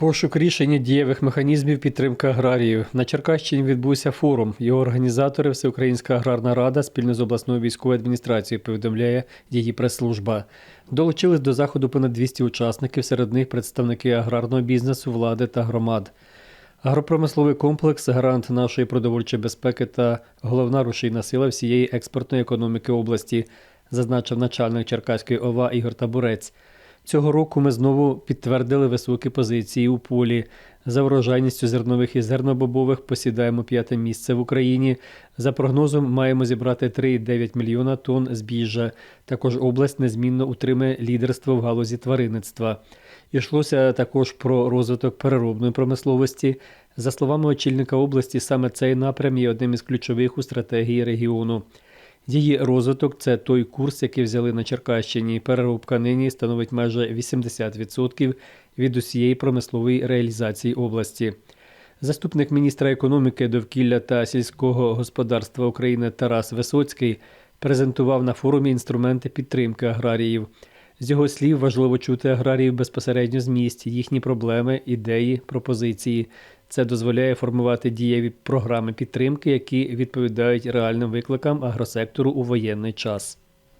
Пошук рішення дієвих механізмів підтримки аграріїв. На Черкащині відбувся форум. Його організатори Всеукраїнська аграрна рада спільно з обласною військовою адміністрацією повідомляє її прес-служба. Долучились до заходу понад 200 учасників, серед них представники аграрного бізнесу, влади та громад. Агропромисловий комплекс гарант нашої продовольчої безпеки та головна рушійна сила всієї експортної економіки області, зазначив начальник Черкаської ОВА Ігор Табурець. Цього року ми знову підтвердили високі позиції у полі. За врожайністю зернових і зернобобових посідаємо п'яте місце в Україні. За прогнозом маємо зібрати 3,9 мільйона тонн збіжжя. Також область незмінно утримує лідерство в галузі тваринництва. Йшлося також про розвиток переробної промисловості. За словами очільника області, саме цей напрям є одним із ключових у стратегії регіону. Її розвиток це той курс, який взяли на Черкащині. Переробка нині становить майже 80% від усієї промислової реалізації області. Заступник міністра економіки, довкілля та сільського господарства України Тарас Висоцький презентував на форумі інструменти підтримки аграріїв. З його слів, важливо чути аграріїв безпосередньо з місць, їхні проблеми, ідеї, пропозиції. Це дозволяє формувати дієві програми підтримки, які відповідають реальним викликам агросектору у воєнний час.